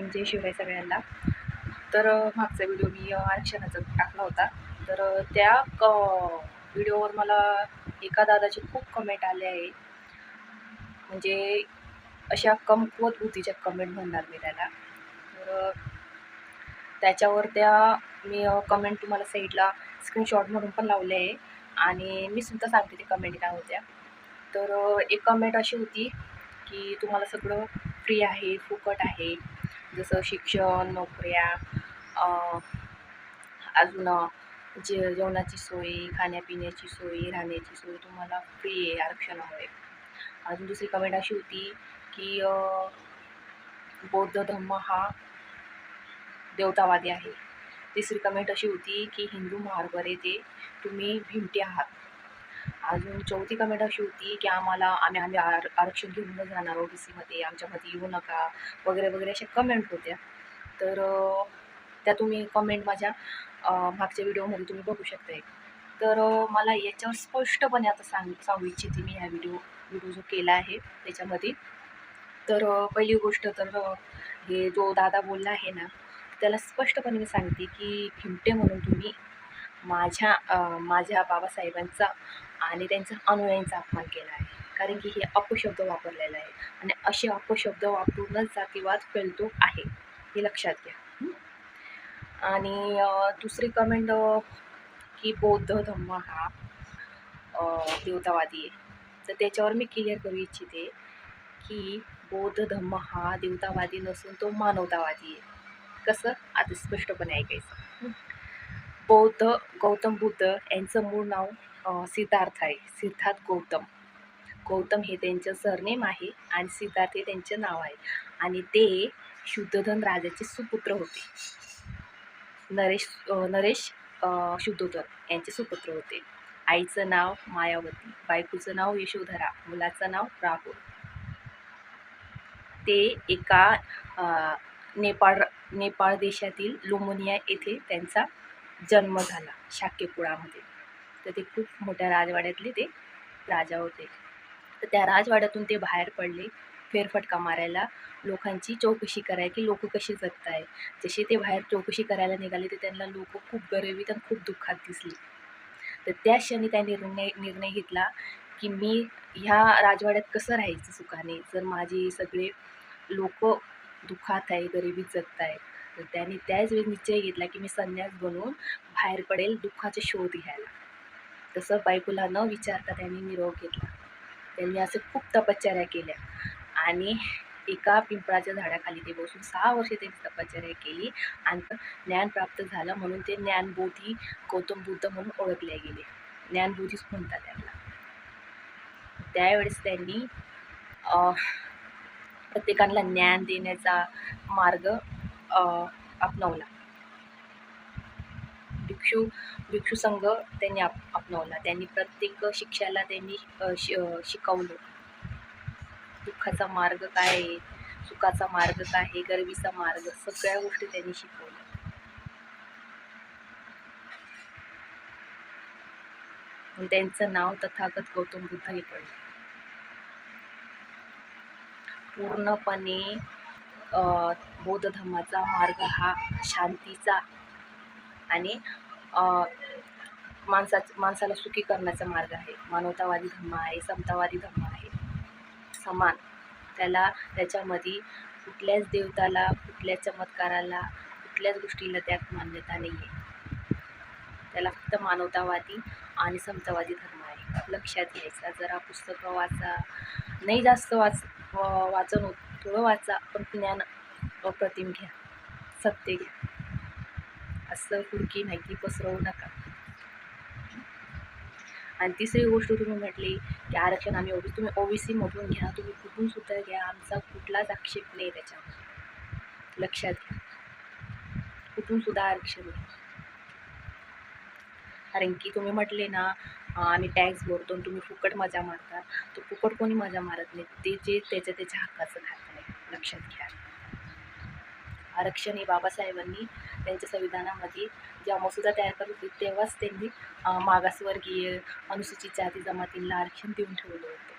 जय शिवराय सगळ्यांना. तर मागचा व्हिडिओ मी आरक्षणाचा टाकला होता. तर त्या क व्हिडिओवर मला एका दादाचे खूप कमेंट आले आहे. म्हणजे अशा कमकुवत बुद्धीच्या कमेंट म्हणणार मी त्याला. तर त्याच्यावर त्या मी कमेंट तुम्हाला साईडला स्क्रीनशॉट म्हणून पण लावले आहे. आणि मी सुद्धा सांगते ते कमेंट काय होत्या. तर एक कमेंट अशी होती की तुम्हाला सगळं फ्री आहे फुकट आहे. जसं शिक्षण नोकऱ्या अजून जे जेवणाची सोय खाण्यापिण्याची सोय राहण्याची सोय तुम्हाला फ्री आहे आरक्षणामुळे. अजून दुसरी कमेंट अशी होती की बौद्ध धर्म हा देवतावादी आहे. तिसरी कमेंट अशी होती की हिंदू महागडे ते तुम्ही भिमटे आहात. अजून चौथी कमेंट अशी होती की आम्हाला आम्ही आम्ही आर आरक्षण घेऊनच जाणार ओ बी सीमध्ये आमच्यामध्ये येऊ नका वगैरे वगैरे अशा कमेंट होत्या तर त्या तुम्ही कमेंट माझ्या मागच्या व्हिडिओमध्ये तुम्ही बघू शकताय. तर मला याच्यावर स्पष्टपणे आता सांग सांगू इच्छिते मी ह्या व्हिडिओ व्हिडिओ जो केला आहे त्याच्यामध्ये. तर पहिली गोष्ट तर हे जो दादा बोलला आहे ना त्याला स्पष्टपणे मी सांगते की खिमटे म्हणून तुम्ही माझ्या माझ्या बाबासाहेबांचा आणि त्यांचा अनुयायांचा अपमान केला आहे. कारण की हे अपशब्द वापरलेला आहे. आणि असे अपशब्द वापरूनच जातीवाद फैलतो आहे. हे लक्षात घ्या. आणि दुसरी कमेंट की बौद्ध धम्म हा देवतावादी आहे. तर त्याच्यावर मी क्लिअर करू इच्छिते की बौद्ध धम्म हा देवतावादी नसून तो मानवतावादी आहे. कसं? आता स्पष्टपणे ऐकायचं. बौद्ध गौतम बुद्ध यांचं मूळ नाव सिद्धार्थ आहे. सिद्धार्थ गौतम. गौतम हे त्यांचं सरनेम आहे आणि सिद्धार्थ हे त्यांचे नाव आहे. आणि ते शुद्धोधन राजाचे सुपुत्र होते. नरेश नरेश शुद्धोधन यांचे सुपुत्र होते. आईचं नाव मायावती बायकोचं नाव यशोधरा मुलाचं नाव राहुल. ते एका नेपाळ नेपाळ देशातील लुमोनिया येथे त्यांचा जन्म झाला शाक्यकुळामध्ये तर ते खूप मोठ्या राजवाड्यातले ते राजा होते. तर त्या राजवाड्यातून ते बाहेर पडले फेरफटका मारायला. लोकांची चौकशी कराय की लोक कशी जगत आहे जसे ते बाहेर चौकशी करायला निघाले तर त्यांना लोक खूप गरिबीत आणि खूप दुःखात दिसली. तर त्या क्षणी त्या निर्णय निर्णय घेतला की मी ह्या राजवाड्यात कसं राहायचं सुखाने? जर माझे सगळे लोक दुःखात आहे गरिबीत जगत आहेत तर त्यांनी त्याच वेळी निश्चय घेतला की मी संन्यास बनवून बाहेर पडेल दुःखाचे शोध घ्यायला. तसं बायकोला न विचारता त्यांनी निरोप घेतला. त्यांनी असं खूप तपश्चर्या केल्या. आणि एका पिंपळाच्या झाडाखाली ते बसून सहा वर्षे त्यांनी तपश्चर्या केली आणि ज्ञान प्राप्त झालं म्हणून ते ज्ञानबोधी गौतम बुद्ध म्हणून ओळखले गेले. ज्ञानबोधीच म्हणतात त्यांना. त्यावेळेस त्यांनी प्रत्येकांना प्रत्येकाला ज्ञान देण्याचा मार्ग अपनावला. भिक्षू भिक्षू संघ त्यांनी आप अपनावला. त्यांनी प्रत्येक शिक्षाला त्यांनी शि शिकवलं. दुःखाचा मार्ग काय आहे? सुखाचा मार्ग काय आहे? गरिबीचा मार्ग. सगळ्या गोष्टी त्यांनी शिकवल्या. त्यांचं नाव तथागत गौतम बुद्ध हे पडलं. पूर्णपणे बौद्ध धर्माचा मार्ग हा शांतीचा आणि माणसाचं माणसाला सुखी करण्याचा मार्ग आहे. मानवतावादी धर्म आहे समतावादी धर्म आहे. समान. त्याला त्याच्यामध्ये कुठल्याच देवताला कुठल्याच चमत्काराला कुठल्याच गोष्टीला त्यात मान्यता नाही आहे त्याला फक्त मानवतावादी आणि समतावादी धर्म आहे. लक्षात घ्यायचा. जरा पुस्तकं वाचा नाही जास्त वाच व- वाचन होत थोडं वाचा पण ज्ञान अप्रतिम घ्या सत्य घ्या. असं कुडकी माहिती पसरवू नका. आणि तिसरी गोष्ट तुम्ही म्हटली की आरक्षण आम्ही ओबी तुम्ही ओबीसी मधून घ्या तुम्ही कुठून सुद्धा घ्या आमचा कुठलाच आक्षेप नाही त्याच्यावर. लक्षात घ्या. कुठून सुद्धा आरक्षण घ्या कारण की तुम्ही म्हटले ना आम्ही टॅक्स भरतो तुम्ही फुकट मजा मारता तर फुकट कोणी मजा मारत नाही. ते जे त्याच्या त्याच्या हक्काचं घाल लक्षात घ्या. आरक्षण हे बाबासाहेबांनी त्यांच्या संविधानामध्ये जेव्हा मसुदा तयार करत होते तेव्हाच त्यांनी मागासवर्गीय अनुसूचित जाती जमातींना आरक्षण देऊन ठेवलं होतं.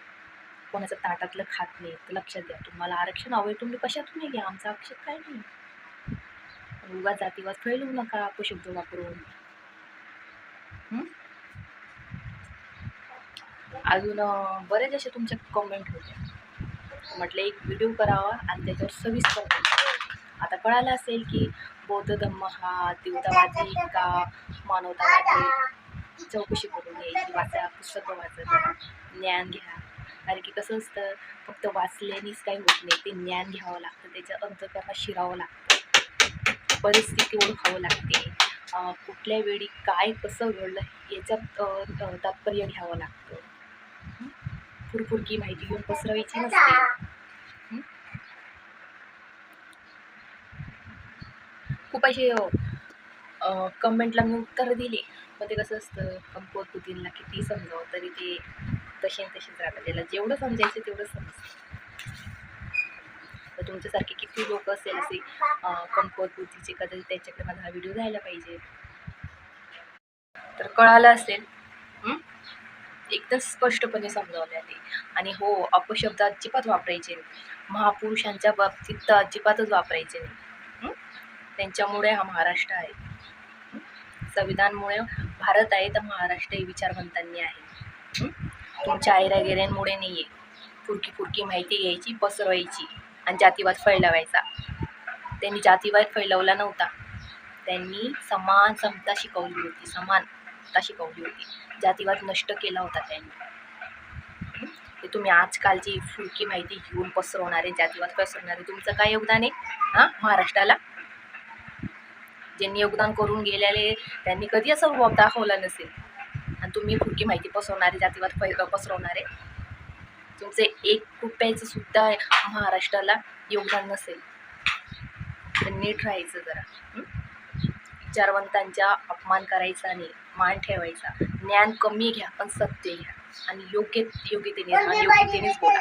कोणाचं ताटातलं खात नाही तर लक्षात द्या तुम्हाला आरक्षण हवं आहे तुम्ही कशातूनही घ्या? आमचं आरक्षण काय नाही. उगा जातीवाद फैलवू नका अपशब्द वापरून. अजून बरेच असे तुमच्या कमेंट होत्या. म्हटलं एक व्हिडिओ करावा आणि त्याच्यावर सविस्तर आता कळालं असेल की बौद्ध धम्म हा देवतावादी का मानवतावादी चौकशी करून घ्यायची वाचा पुस्तकं वाचत ज्ञान घ्या. कारण की कसं असतं फक्त वाचल्यानेच काही होत नाही. ते ज्ञान घ्यावं लागतं त्याच्या अंतकरणात शिरावं लागतं. परिस्थिती ओळखावं लागते. कुठल्या वेळी काय कसं घडलं याच्यात तात्पर्य घ्यावं लागतं. फुरफुरकी माहिती घेऊन पसरवायची नसते? खूप असे कमेंटला मी उत्तर दिली. पण ते कसं असतं कमकुवत बुद्धींना किती समजावं तरी ते तसे तसेच राहतात. त्याला जेवढं समजायचं तेवढं समजतं. तर तुमच्यासारखे किती लोक असेल असे कमकुवत बुद्धीचे कदाचित त्यांच्याकडे माझा हा व्हिडिओ जायला पाहिजे. तर कळालं असेल? एकदम स्पष्टपणे समजावले आहे आणि हो अपशब्द अजिबात वापरायचे महापुरुषांच्या बाबतीत तर अजिबातच वापरायचे नाही. त्यांच्यामुळे हा महाराष्ट्र आहे. संविधानमुळे भारत आहे तर महाराष्ट्र हे विचारवंतांनी आहे. तुमच्या आयरागिऱ्यांमुळे नाही आहे फुरकी फुरकी माहिती घ्यायची पसरवायची आणि जातीवाद फैलावायचा. त्यांनी जातीवाद फैलवला नव्हता. त्यांनी समान समता शिकवली होती समान. समानता शिकवली होती. जातीवाद नष्ट केला होता त्यांनी. ते तुम्ही आजकालची फुलकी माहिती घेऊन पसरवणारे जातीवाद पसरवणारे तुमचं काय योगदान आहे? हां? महाराष्ट्राला? ज्यांनी योगदान करून गेलेले त्यांनी कधी असं रुबाब दाखवला नसेल. आणि तुम्ही फुलकी माहिती पसरवणारे जातीवाद पसरवणारे तुमचे एक रुपयाचं सुद्धा महाराष्ट्राला योगदान नसेल. तर नीट राहायचं जरा. विचारवंतांचा अपमान करायचा नाही मान ठेवायचा. ज्ञान कमी घ्या पण सत्य घ्या. आणि योग्य योग्यतेने राहा योग्यतेनेच बोला.